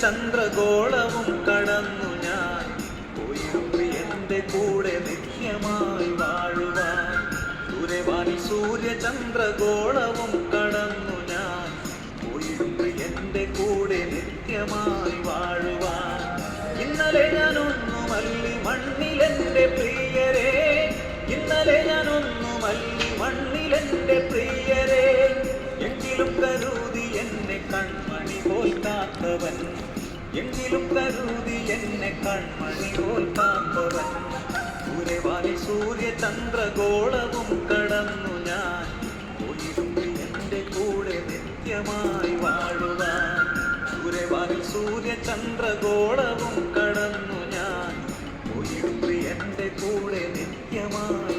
ചന്ദ്രഗോളവും കടന്നു ഞാൻ. പോയി എന്റെ കൂടെ നിത്യമായി വാഴുവാൻ. ദൂരവാനി സൂര്യ ചന്ദ്രഗോളവും കടന്നു ഞാൻ. പോയി എന്റെ കൂടെ നിത്യമായി വാഴുവാൻ. ഇന്നലെ മല്ലി മണ്ണിൽ മണ്ണിലെന്റെ പ്രിയരെ. ഇന്നലെ മല്ലി മണ്ണിൽ മണ്ണിലെന്റെ പ്രിയരെ. എങ്കിലും കരുതി എന്നെ കൺമണി പോൽ എങ്കിലും കരുതി എന്നെ കൺമണി പോൽ കാത്തവൻ ദൂരവാനി സൂര്യ ചന്ദ്രഗോളവും കടന്നു ഞാൻ. എന്റെ കൂടെ നിത്യമായി വാഴുവാൻ. ഉരവാലി സൂര്യ ചന്ദ്രഗോളവും കടന്നു ഞാൻ. എന്റെ കൂടെ നിത്യമായി